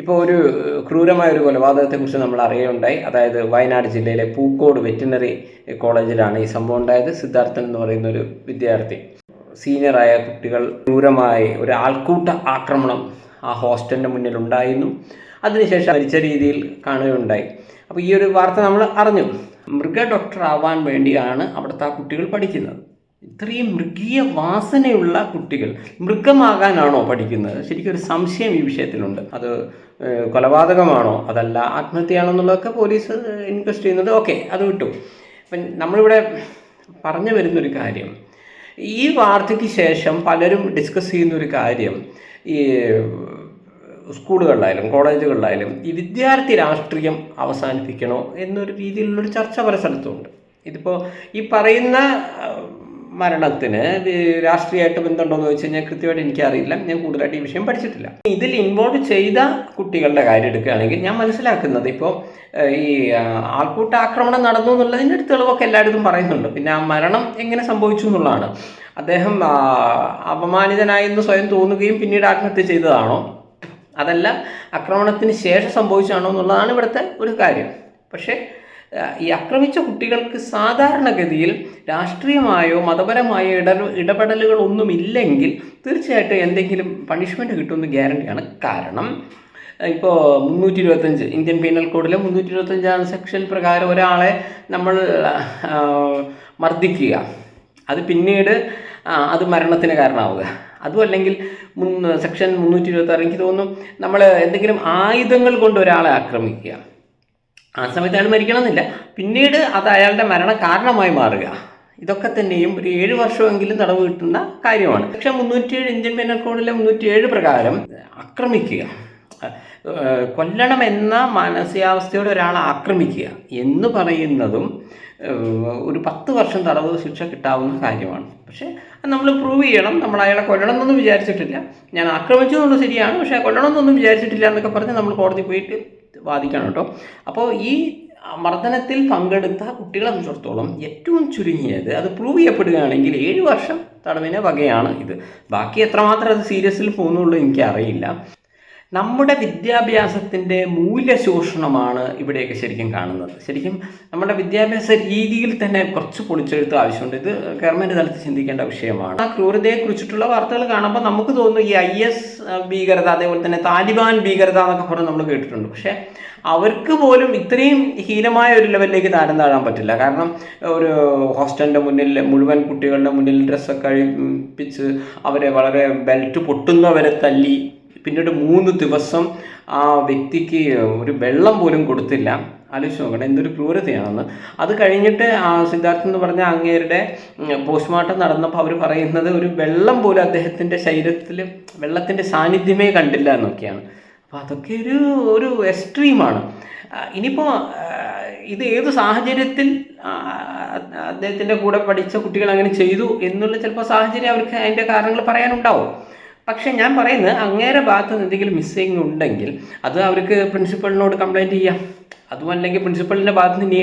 ഇപ്പോൾ ഒരു ക്രൂരമായ ഒരു കൊലപാതകത്തെക്കുറിച്ച് നമ്മൾ അറിയുകയുണ്ടായി അതായത് വയനാട് ജില്ലയിലെ പൂക്കോട് വെറ്റിനറി കോളേജിലാണ് ഈ സംഭവം ഉണ്ടായത്. സിദ്ധാർത്ഥൻ എന്ന് പറയുന്ന ഒരു വിദ്യാർത്ഥി. സീനിയറായ കുട്ടികൾ ക്രൂരമായി ഒരു ആൾക്കൂട്ട ആക്രമണം ആ ഹോസ്റ്റലിന്റെ മുന്നിൽ ഉണ്ടായിരുന്നു അതിനുശേഷം മരിച്ച രീതിയിൽ കാണുകയുണ്ടായി. അപ്പോൾ ഈ ഒരു വാർത്ത നമ്മൾ അറിഞ്ഞു. മൃഗ ഡോക്ടർ ആവാൻ വേണ്ടിയാണ് അവിടുത്തെ ആ കുട്ടികൾ പഠിക്കുന്നത്. ഇത്രയും മൃഗീയ വാസനയുള്ള കുട്ടികൾ മൃഗമാകാനാണോ പഠിക്കുന്നത്? ശരിക്കും ഒരു സംശയം ഈ വിഷയത്തിലുണ്ട്. അത് കൊലപാതകമാണോ? അതല്ല ആത്മഹത്യയാണോ എന്നുള്ളതൊക്കെ പോലീസ് ഇൻക്വസ്റ്റ് ചെയ്യുന്നുണ്ട്. ഓക്കെ അത് വിട്ടു. അപ്പം നമ്മളിവിടെ പറഞ്ഞു വരുന്നൊരു കാര്യം. ഈ വാർത്തയ്ക്ക് ശേഷം പലരും ഡിസ്കസ് ചെയ്യുന്ന ഒരു കാര്യം ഈ സ്കൂളുകളിലായാലും കോളേജുകളിലായാലും ഈ വിദ്യാർത്ഥി രാഷ്ട്രീയം അവസാനിപ്പിക്കണോ എന്നൊരു രീതിയിലുള്ളൊരു ചർച്ച പല സ്ഥലത്തുമുണ്ട്. ഇതിപ്പോൾ ഈ പറയുന്ന മരണത്തിന് രാഷ്ട്രീയമായിട്ട് ബന്ധമുണ്ടോ എന്ന് ചോദിച്ചു കഴിഞ്ഞാൽ കൃത്യമായിട്ട് എനിക്കറിയില്ല. ഞാൻ കൂടുതലായിട്ട് ഈ വിഷയം പഠിച്ചിട്ടില്ല. ഇതിൽ ഇൻവോൾവ് ചെയ്ത കുട്ടികളുടെ കാര്യം എടുക്കുകയാണെങ്കിൽ ഞാൻ മനസ്സിലാക്കുന്നത് ഇപ്പോൾ ഈ ആൾക്കൂട്ട ആക്രമണം നടന്നു എന്നുള്ളതിന്റെ ഒരു തെളിവൊക്കെ എല്ലായിടത്തും പറയുന്നുണ്ട്. പിന്നെ ആ മരണം എങ്ങനെ സംഭവിച്ചു എന്നുള്ളതാണ്. അദ്ദേഹം അപമാനിതനായി അപമാനിതനായെന്ന് സ്വയം തോന്നുകയും പിന്നീട് ആത്മഹത്യ ചെയ്തതാണോ? അതല്ല ആക്രമണത്തിന് ശേഷം സംഭവിച്ചാണോ എന്നുള്ളതാണ് ഇവിടുത്തെ ഒരു കാര്യം. പക്ഷേ ഈ ആക്രമിച്ച കുട്ടികൾക്ക് സാധാരണഗതിയിൽ രാഷ്ട്രീയമായോ മതപരമായോ ഇട ഇടപെടലുകളൊന്നുമില്ലെങ്കിൽ തീർച്ചയായിട്ടും എന്തെങ്കിലും പണിഷ്മെന്റ് കിട്ടുമെന്ന് ഗ്യാരണ്ടിയാണ് കാരണം ഇപ്പോൾ മുന്നൂറ്റി ഇരുപത്തഞ്ച് ഇന്ത്യൻ പീനൽ കോഡിലെ മുന്നൂറ്റി ഇരുപത്തഞ്ചാം സെക്ഷൻ പ്രകാരം ഒരാളെ നമ്മൾ മർദ്ദിക്കുക. അത് പിന്നീട് അത് മരണത്തിന് കാരണമാവുക. അതും അല്ലെങ്കിൽ മുൻ സെക്ഷൻ മുന്നൂറ്റി ഇരുപത്തി ആറ് എനിക്ക് തോന്നുന്നു നമ്മൾ എന്തെങ്കിലും ആയുധങ്ങൾ കൊണ്ട് ഒരാളെ ആക്രമിക്കുക. ആ സമയത്ത് അയാൾ മരിക്കണമെന്നില്ല. പിന്നീട് അത് അയാളുടെ മരണ കാരണമായി മാറുക. ഇതൊക്കെ തന്നെയും ഒരു ഏഴ് വർഷമെങ്കിലും തടവ് കിട്ടുന്ന കാര്യമാണ്. പക്ഷേ മുന്നൂറ്റിയേഴ് ഇന്ത്യൻ പെനൽ കോഡിലെ മുന്നൂറ്റിയേഴ് പ്രകാരം ആക്രമിക്കുക. കൊല്ലണമെന്ന മാനസികാവസ്ഥയോടെ ഒരാളെ ആക്രമിക്കുക എന്ന് പറയുന്നതും ഒരു പത്ത് വർഷം തടവ് ശിക്ഷ കിട്ടാവുന്ന കാര്യമാണ്. പക്ഷേ നമ്മൾ പ്രൂവ് ചെയ്യണം. നമ്മൾ അയാളെ കൊല്ലണം എന്നൊന്നും വിചാരിച്ചിട്ടില്ല. ഞാൻ ആക്രമിച്ചു എന്നുള്ളത് ശരിയാണ്. പക്ഷേ കൊല്ലണം എന്നൊന്നും വിചാരിച്ചിട്ടില്ല എന്നൊക്കെ പറഞ്ഞ് നമ്മൾ കോടതി പോയിട്ട് വാദിക്കണം കേട്ടോ. അപ്പോൾ ഈ മർദ്ദനത്തിൽ പങ്കെടുത്ത കുട്ടികളെ സംബന്ധിച്ചിടത്തോളം ഏറ്റവും ചുരുങ്ങിയത് അത് പ്രൂവ് ചെയ്യപ്പെടുകയാണെങ്കിൽ ഏഴ് വർഷം തടവിന് വകയാണ് ഇത്. ബാക്കി എത്രമാത്രം അത് സീരിയസിൽ പോകുന്നുള്ളൂ എനിക്കറിയില്ല. നമ്മുടെ വിദ്യാഭ്യാസത്തിന്റെ മൂല്യശോഷണമാണ് ഇവിടെയൊക്കെ ശരിക്കും കാണുന്നത്. ശരിക്കും നമ്മുടെ വിദ്യാഭ്യാസ രീതിയിൽ തന്നെ കുറച്ച് പൊളിച്ചെഴുത്ത് ആവശ്യമുണ്ട്. ഇത് ഗവൺമെന്റ് തലത്തിൽ ചിന്തിക്കേണ്ട വിഷയമാണ്. ആ ക്രൂരതയെക്കുറിച്ചിട്ടുള്ള വാർത്തകൾ കാണുമ്പോൾ നമുക്ക് തോന്നുന്നു ഈ ഐ എസ് ഭീകരത അതേപോലെ തന്നെ താലിബാൻ ഭീകരത എന്നൊക്കെ പറഞ്ഞ് നമ്മൾ കേട്ടിട്ടുണ്ട്. പക്ഷേ അവർക്ക് പോലും ഇത്രയും ഹീനമായ ഒരു ലെവലിലേക്ക് താരം താഴാൻ പറ്റില്ല. കാരണം ഒരു ഹോസ്റ്റലിന്റെ മുന്നിൽ മുഴുവൻ കുട്ടികളുടെ മുന്നിൽ ഡ്രസ്സൊക്കെ കഴിപ്പിച്ച് അവരെ വളരെ ബെൽറ്റ് പൊട്ടുന്നവരെ തല്ലി പിന്നീട് മൂന്ന് ദിവസം ആ വ്യക്തിക്ക് ഒരു വെള്ളം പോലും കൊടുത്തില്ല. ആലോചിച്ച് നോക്കണം എന്തൊരു ക്രൂരതയാണെന്ന്. അത് കഴിഞ്ഞിട്ട് ആ സിദ്ധാർത്ഥൻ എന്ന് പറഞ്ഞ അങ്ങേരുടെ പോസ്റ്റ്മോർട്ടം നടന്നപ്പോൾ അവർ പറയുന്നത് ഒരു വെള്ളം പോലും അദ്ദേഹത്തിന്റെ ശരീരത്തിൽ വെള്ളത്തിന്റെ സാന്നിധ്യമേ കണ്ടില്ല എന്നൊക്കെയാണ്. അപ്പോൾ അതൊക്കെ ഒരു ഒരു എക്സ്ട്രീമാണ് ഇനിയിപ്പോൾ ഇത് ഏത് സാഹചര്യത്തിൽ അദ്ദേഹത്തിന്റെ കൂടെ പഠിച്ച കുട്ടികൾ അങ്ങനെ ചെയ്തു എന്നുള്ള ചിലപ്പോൾ സാഹചര്യം അവർക്ക് അതിന്റെ കാരണങ്ങൾ പറയാനുണ്ടാവും. പക്ഷേ ഞാൻ പറയുന്നത് അങ്ങേരെ ഭാഗത്ത് നിന്ന് എന്തെങ്കിലും മിസ്സിങ് ഉണ്ടെങ്കിൽ അത് അവർക്ക് പ്രിൻസിപ്പളിനോട് കംപ്ലൈന്റ് ചെയ്യാം. അതുമല്ലെങ്കിൽ പ്രിൻസിപ്പളിന്റെ ഭാഗത്ത് നിന്ന്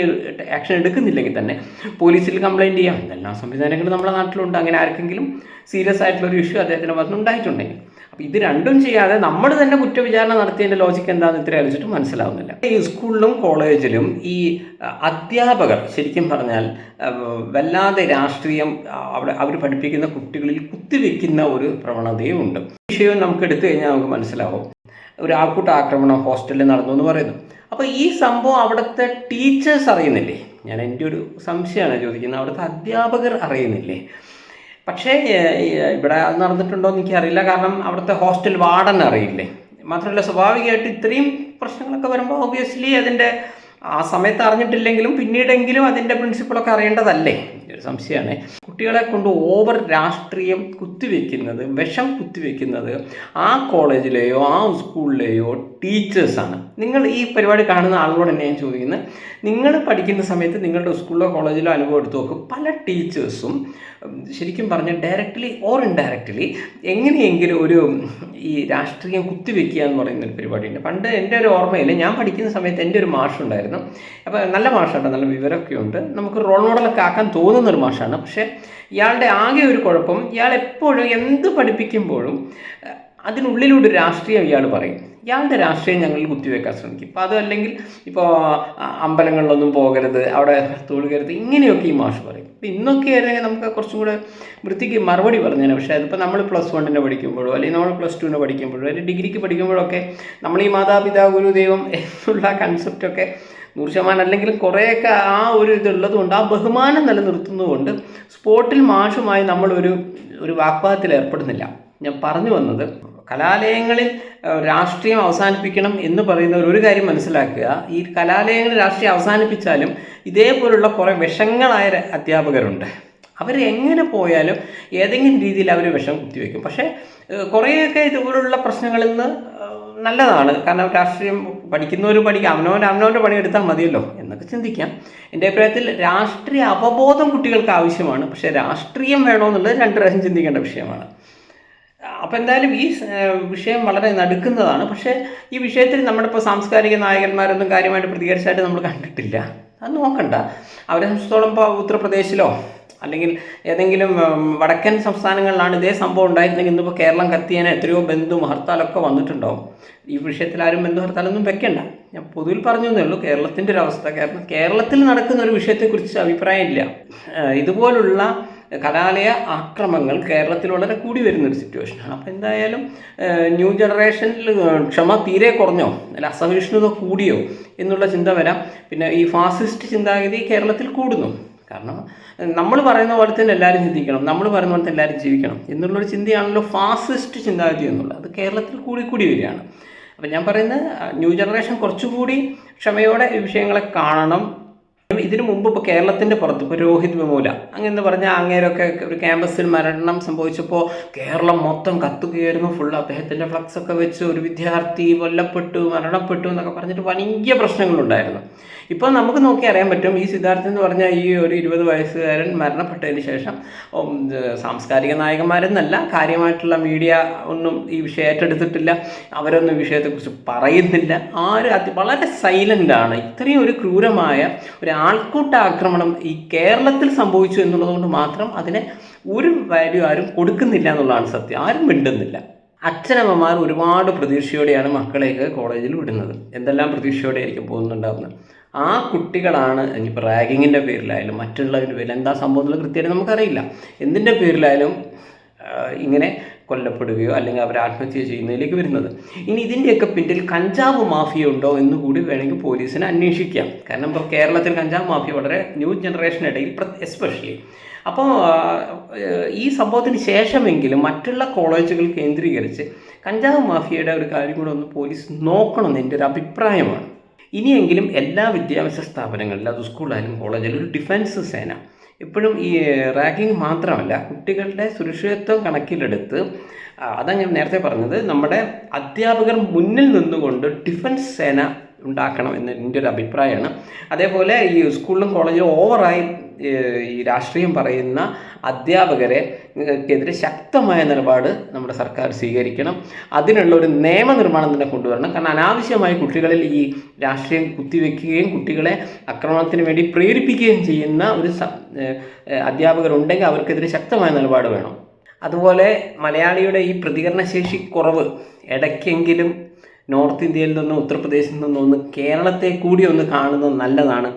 ആക്ഷൻ എടുക്കുന്നില്ലെങ്കിൽ തന്നെ പോലീസിൽ കംപ്ലൈന്റ് ചെയ്യാം. എല്ലാ സംവിധാനങ്ങൾ നമ്മുടെ നാട്ടിലുണ്ട്. അങ്ങനെ ആർക്കെങ്കിലും സീരിയസ് ആയിട്ടുള്ള ഒരു ഇഷ്യൂ അദ്ദേഹത്തിന്റെ ഭാഗത്ത് ഉണ്ടായിട്ടുണ്ടെങ്കിൽ ഇത് രണ്ടും ചെയ്യാതെ നമ്മൾ തന്നെ കുറ്റവിചാരണ നടത്തിയതിന്റെ ലോജിക്ക് എന്താണെന്ന് ഇത്ര ആലോചിച്ചിട്ട് മനസ്സിലാവുന്നില്ല. ഈ സ്കൂളിലും കോളേജിലും ഈ അധ്യാപകർ ശരിക്കും പറഞ്ഞാൽ വല്ലാതെ രാഷ്ട്രീയം അവിടെ അവർ പഠിപ്പിക്കുന്ന കുട്ടികളിൽ കുത്തിവെക്കുന്ന ഒരു പ്രവണതയും ഉണ്ട് വിഷയവും നമുക്ക് എടുത്തു കഴിഞ്ഞാൽ നമുക്ക് മനസ്സിലാവും. ഒരു ആൾക്കൂട്ട ആക്രമണം ഹോസ്റ്റലിൽ നടന്നു എന്ന് പറയുന്നു. അപ്പോൾ ഈ സംഭവം അവിടുത്തെ ടീച്ചേഴ്സ് അറിയുന്നില്ലേ? ഞാൻ എന്റെ ഒരു സംശയമാണ് ചോദിക്കുന്നത്. അവിടുത്തെ അധ്യാപകർ അറിയുന്നില്ലേ? പക്ഷേ ഇവിടെ നടന്നിട്ടുണ്ടോ എന്ന് എനിക്കറിയില്ല. കാരണം അവിടുത്തെ ഹോസ്റ്റൽ വാർഡൻ അറിയില്ലേ? മാത്രമല്ല സ്വാഭാവികമായിട്ട് ഇത്രയും പ്രശ്നങ്ങളൊക്കെ വരുമ്പോൾ ഒബിയസ്ലി അതിന്റെ ആ സമയത്ത് അറിഞ്ഞിട്ടില്ലെങ്കിലും പിന്നീടെങ്കിലും അതിന്റെ പ്രിൻസിപ്പിളൊക്കെ അറിയേണ്ടതല്ലേ? ഒരു സംശയമാണ്. കുട്ടികളെ കൊണ്ട് ഓവർ രാഷ്ട്രീയം കുത്തിവെക്കുന്നത് വിഷം കുത്തിവെക്കുന്നത് ആ കോളേജിലെയോ ആ സ്കൂളിലെയോ ടീച്ചേഴ്സാണ് നിങ്ങൾ ഈ പരിപാടി കാണുന്ന ആളുകളോട് തന്നെ ഞാൻ ചോദിക്കുന്നത്. നിങ്ങൾ പഠിക്കുന്ന സമയത്ത് നിങ്ങളുടെ സ്കൂളിലോ കോളേജിലോ അനുഭവം എടുത്തു നോക്കും. പല ടീച്ചേഴ്സും ശരിക്കും പറഞ്ഞാൽ ഡയറക്റ്റ്ലി ഓർ ഇൻഡയറക്റ്റ്ലി എങ്ങനെയെങ്കിലും ഒരു ഈ രാഷ്ട്രീയം കുത്തിവെക്കുക എന്ന് പറയുന്ന ഒരു പരിപാടിയുണ്ട്. പണ്ട് എന്റെ ഒരു ഓർമ്മയിൽ ഞാൻ പഠിക്കുന്ന സമയത്ത് എന്റെ ഒരു മാഷുണ്ടായിരുന്നു. അപ്പോൾ നല്ല മാഷാണ് നല്ല വിവരമൊക്കെ ഉണ്ട്. നമുക്ക് റോൾ മോഡലൊക്കെ ആക്കാൻ തോന്നുന്ന ഒരു മാഷാണ്. പക്ഷേ ഇയാളുടെ ആകെ ഒരു കുഴപ്പം ഇയാൾ എപ്പോഴും എന്ത് പഠിപ്പിക്കുമ്പോഴും അതിനുള്ളിലൂടെ രാഷ്ട്രീയം ഇയാൾ പറയും. ഇയാളുടെ രാഷ്ട്രീയം ഞങ്ങൾ കുത്തിവെക്കാൻ ശ്രമിക്കും. ഇപ്പോൾ അതല്ലെങ്കിൽ ഇപ്പോൾ അമ്പലങ്ങളിലൊന്നും പോകരുത് അവിടെ തൊഴുകരുത് ഇങ്ങനെയൊക്കെ ഈ മാഷ് പറയും. ഇപ്പം ഇന്നൊക്കെ ആയിരുന്നെങ്കിൽ നമുക്ക് കുറച്ചും കൂടെ വൃത്തിക്ക് മറുപടി പറഞ്ഞേനെ. പക്ഷേ അതിപ്പോൾ നമ്മൾ പ്ലസ് വണ്ണിന് പഠിക്കുമ്പോഴോ അല്ലെങ്കിൽ നമ്മൾ പ്ലസ് ടുവിന് പഠിക്കുമ്പോഴോ അല്ലെങ്കിൽ ഡിഗ്രിക്ക് പഠിക്കുമ്പോഴൊക്കെ നമ്മൾ ഈ മാതാപിതാ ഗുരുദൈവം എന്നുള്ള കൺസെപ്റ്റൊക്കെ നൂറ് ശതമാനം അല്ലെങ്കിൽ കുറേയൊക്കെ ആ ഒരു ഇതുള്ളതുകൊണ്ട് ആ ബഹുമാനം നിലനിർത്തുന്നതുകൊണ്ട് സ്പോർട്ടിൽ മാഷുമായി നമ്മളൊരു ഒരു വാഗ്വാദത്തിൽ ഏർപ്പെടുന്നില്ല. ഞാൻ പറഞ്ഞു വന്നത് കലാലയങ്ങളിൽ രാഷ്ട്രീയം അവസാനിപ്പിക്കണം എന്ന് പറയുന്നവർ ഒരു കാര്യം മനസ്സിലാക്കുക. ഈ കലാലയങ്ങൾ രാഷ്ട്രീയം അവസാനിപ്പിച്ചാലും ഇതേപോലുള്ള കുറേ വിഷങ്ങളായ അധ്യാപകരുണ്ട്. അവർ എങ്ങനെ പോയാലും ഏതെങ്കിലും രീതിയിൽ അവർ വിഷം കുത്തിവെക്കും. പക്ഷേ കുറേയൊക്കെ ഇതുപോലുള്ള പ്രശ്നങ്ങളിൽ നിന്ന് നല്ലതാണ്. കാരണം രാഷ്ട്രീയം പഠിക്കുന്നവർ പഠിക്കാം. അവനവൻ അവനവന്റെ പണി എടുത്താൽ മതിയല്ലോ എന്നൊക്കെ ചിന്തിക്കാം. എന്റെ അഭിപ്രായത്തിൽ രാഷ്ട്രീയ അവബോധം കുട്ടികൾക്ക് ആവശ്യമാണ്. പക്ഷേ രാഷ്ട്രീയം വേണമെന്നുള്ളത് രണ്ട് പ്രാവശ്യം ചിന്തിക്കേണ്ട വിഷയമാണ്. അപ്പോൾ എന്തായാലും ഈ വിഷയം വളരെ നടുക്കുന്നതാണ്. പക്ഷേ ഈ വിഷയത്തിൽ നമ്മുടെ ഇപ്പോൾ സാംസ്കാരിക നായകന്മാരൊന്നും കാര്യമായിട്ട് പ്രതികരിച്ചായിട്ട് നമ്മൾ കണ്ടിട്ടില്ല. അത് നോക്കണ്ട. അവരെ സംബന്ധിച്ചിടത്തോളം ഇപ്പോൾ ഉത്തർപ്രദേശിലോ അല്ലെങ്കിൽ ഏതെങ്കിലും വടക്കൻ സംസ്ഥാനങ്ങളിലാണ് ഇതേ സംഭവം ഉണ്ടായിരുന്നെങ്കിൽ ഇന്നിപ്പോൾ കേരളം കത്തിയാൻ എത്രയോ ബന്ധു ഹർത്താലൊക്കെ വന്നിട്ടുണ്ടാവും. ഈ വിഷയത്തിൽ ആരും ബന്ധു ഹർത്താലൊന്നും വെക്കണ്ട. ഞാൻ പൊതുവിൽ പറഞ്ഞു എന്നേ ഉള്ളൂ കേരളത്തിന്റെ ഒരു അവസ്ഥ കേരളം കേരളത്തിൽ നടക്കുന്ന ഒരു വിഷയത്തെക്കുറിച്ച് അഭിപ്രായമില്ല. ഇതുപോലുള്ള കലാലയ ആക്രമങ്ങൾ കേരളത്തിൽ വളരെ കൂടി വരുന്നൊരു സിറ്റുവേഷനാണ് അപ്പോൾ എന്തായാലും ന്യൂ ജനറേഷനിൽ ക്ഷമ തീരെ കുറഞ്ഞോ അല്ല അസഹിഷ്ണുത കൂടിയോ എന്നുള്ള ചിന്ത വരാം. പിന്നെ ഈ ഫാസിസ്റ്റ് ചിന്താഗതി കേരളത്തിൽ കൂടുന്നു. കാരണം നമ്മൾ പറയുന്ന പോലെ തന്നെ എല്ലാവരും ചിന്തിക്കണം നമ്മൾ പറയുന്ന പോലെ തന്നെ എല്ലാവരും ജീവിക്കണം എന്നുള്ളൊരു ചിന്തയാണല്ലോ ഫാസിസ്റ്റ് ചിന്താഗതി എന്നുള്ളത്. അത് കേരളത്തിൽ കൂടി കൂടി വരികയാണ്. അപ്പം ഞാൻ പറയുന്നത് ന്യൂ ജനറേഷൻ കുറച്ചുകൂടി ക്ഷമയോടെ ഈ വിഷയങ്ങളെ കാണണം. ഇതിനു മുമ്പ് ഇപ്പോൾ കേരളത്തിന്റെ പുറത്ത് ഇപ്പോൾ രോഹിത് വിമൂല അങ്ങനെ പറഞ്ഞാൽ അങ്ങേരൊക്കെ ഒരു ക്യാമ്പസിൽ മരണം സംഭവിച്ചപ്പോൾ കേരളം മൊത്തം കത്തുകയായിരുന്നു. ഫുൾ അദ്ദേഹത്തിന്റെ ഫ്ലക്സ് ഒക്കെ വെച്ച് ഒരു വിദ്യാർത്ഥി കൊല്ലപ്പെട്ടു മരണപ്പെട്ടു എന്നൊക്കെ പറഞ്ഞിട്ട് വലിയ പ്രശ്നങ്ങളുണ്ടായിരുന്നു. ഇപ്പോൾ നമുക്ക് നോക്കി അറിയാൻ പറ്റും ഈ സിദ്ധാർത്ഥൻ എന്ന് പറഞ്ഞാൽ ഈ ഒരു ഇരുപത് വയസ്സുകാരൻ മരണപ്പെട്ടതിന് ശേഷം സാംസ്കാരിക നായകന്മാരെന്നല്ല കാര്യമായിട്ടുള്ള മീഡിയ ഒന്നും ഈ വിഷയം ഏറ്റെടുത്തിട്ടില്ല. അവരൊന്നും വിഷയത്തെക്കുറിച്ച് പറയുന്നില്ല. ആരും അത് വളരെ സൈലന്റാണ് ഇത്രയും ഒരു ക്രൂരമായ ഒരു ആൾക്കൂട്ട ആക്രമണം ഈ കേരളത്തിൽ സംഭവിച്ചു എന്നുള്ളതുകൊണ്ട് മാത്രം അതിനെ ഒരു വാല്യൂ ആരും കൊടുക്കുന്നില്ല എന്നുള്ളതാണ് സത്യം. ആരും മിണ്ടുന്നില്ല. അച്ഛനമ്മമാർ ഒരുപാട് പ്രതീക്ഷയോടെയാണ് മക്കളെയൊക്കെ കോളേജിൽ വിടുന്നത്. എന്തെല്ലാം പ്രതീക്ഷയോടെ ആയിരിക്കും പോകുന്നുണ്ടാവുന്നത്? ആ കുട്ടികളാണ് ഇനിയിപ്പോൾ റാഗിങ്ങിന്റെ പേരിലായാലും മറ്റുള്ളവരുടെ പേരിൽ എന്താ സംഭവം എന്നുള്ളത് കൃത്യമായിട്ട് നമുക്കറിയില്ല. എന്തിന്റെ പേരിലായാലും ഇങ്ങനെ കൊല്ലപ്പെടുകയോ അല്ലെങ്കിൽ അവർ ആത്മഹത്യ ചെയ്യുന്നതിലേക്ക് വരുന്നത്. ഇനി ഇതിന്റെയൊക്കെ പിന്നിൽ കഞ്ചാവ് മാഫിയ ഉണ്ടോ എന്ന് കൂടി വേണമെങ്കിൽ പോലീസിനെ അന്വേഷിക്കാം. കാരണം ഇപ്പോൾ കേരളത്തിൽ കഞ്ചാവ് മാഫിയ വളരെ ന്യൂ ജനറേഷനിടയിൽ എസ്പെഷ്യലി അപ്പോൾ ഈ സംഭവത്തിന് ശേഷമെങ്കിലും മറ്റുള്ള കോളേജുകൾ കേന്ദ്രീകരിച്ച് കഞ്ചാവ് മാഫിയയുടെ ഒരു കാര്യം കൂടെ ഒന്ന് പോലീസ് നോക്കണം എന്റെ ഒരു അഭിപ്രായമാണ്. ഇനിയെങ്കിലും എല്ലാ വിദ്യാഭ്യാസ സ്ഥാപനങ്ങളിലും അത് സ്കൂളായാലും കോളേജിലും ഒരു ഡിഫൻസ് സേന. ഇപ്പോഴും ഈ റാഗിങ് മാത്രമല്ല കുട്ടികളുടെ സുരക്ഷിതത്വം കണക്കിലെടുത്ത് അതങ്ങനെ നേരത്തെ പറഞ്ഞത് നമ്മുടെ അധ്യാപകർ മുന്നിൽ നിന്നുകൊണ്ട് ഡിഫൻസ് സേന ഉണ്ടാക്കണം എന്ന് എന്റെ ഒരു അഭിപ്രായമാണ്. അതേപോലെ ഈ സ്കൂളിലും കോളേജിലും ഓവറായി ഈ രാഷ്ട്രീയം പറയുന്ന അധ്യാപകരെ എതിരെ ശക്തമായ നിലപാട് നമ്മുടെ സർക്കാർ സ്വീകരിക്കണം. അതിനുള്ള ഒരു നിയമനിർമ്മാണം തന്നെ കൊണ്ടുവരണം. കാരണം അനാവശ്യമായി കുട്ടികളിൽ ഈ രാഷ്ട്രീയം കുത്തിവെക്കുകയും കുട്ടികളെ ആക്രമണത്തിന് വേണ്ടി പ്രേരിപ്പിക്കുകയും ചെയ്യുന്ന ഒരു അധ്യാപകരുണ്ടെങ്കിൽ അവർക്കെതിരെ ശക്തമായ നിലപാട് വേണം. അതുപോലെ മലയാളിയുടെ ഈ പ്രതികരണശേഷി കുറവ് ഇടയ്ക്കെങ്കിലും നോർത്ത് ഇന്ത്യയിൽ നിന്നും ഉത്തർപ്രദേശിൽ നിന്നും ഒന്ന് കേരളത്തെ കൂടി ഒന്ന് കാണുന്നത് നല്ലതാണ്.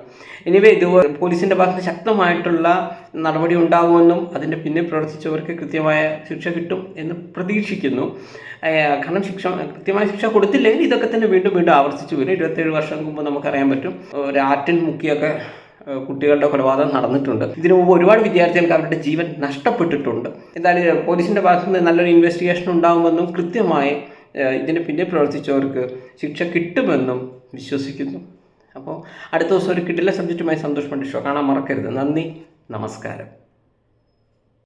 എനിവേ ഇതുപോലെ പോലീസിന്റെ ഭാഗത്ത് ശക്തമായിട്ടുള്ള നടപടി ഉണ്ടാകുമെന്നും അതിന്റെ പിന്നിൽ പ്രവർത്തിച്ചവർക്ക് കൃത്യമായ ശിക്ഷ കിട്ടും എന്ന് പ്രതീക്ഷിക്കുന്നു. കാരണം ശിക്ഷ കൃത്യമായ ശിക്ഷ കൊടുത്തില്ലെങ്കിൽ ഇതൊക്കെ തന്നെ വീണ്ടും വീണ്ടും ആവർത്തിച്ചു വരും. ഇരുപത്തേഴ് വർഷം മുമ്പ് നമുക്കറിയാൻ പറ്റും ഒരു ആറ്റിൽ മുക്കിയൊക്കെ കുട്ടികളുടെ കൊലപാതകം നടന്നിട്ടുണ്ട്. ഇതിനു മുമ്പ് ഒരുപാട് വിദ്യാർത്ഥികൾക്ക് അവരുടെ ജീവൻ നഷ്ടപ്പെട്ടിട്ടുണ്ട്. എന്തായാലും പോലീസിന്റെ ഭാഗത്ത് നിന്ന് നല്ലൊരു ഇൻവെസ്റ്റിഗേഷൻ ഉണ്ടാകുമെന്നും കൃത്യമായി ഇതിന് പിന്നിൽ പ്രവർത്തിച്ചവർക്ക് ശിക്ഷ കിട്ടുമെന്നും വിശ്വസിക്കുന്നു. അപ്പോൾ അടുത്ത ദിവസം ഒരു കിടില സബ്ജക്റ്റുമായി സന്തോഷ് ഷോ കാണാൻ മറക്കരുത്. നന്ദി. നമസ്കാരം.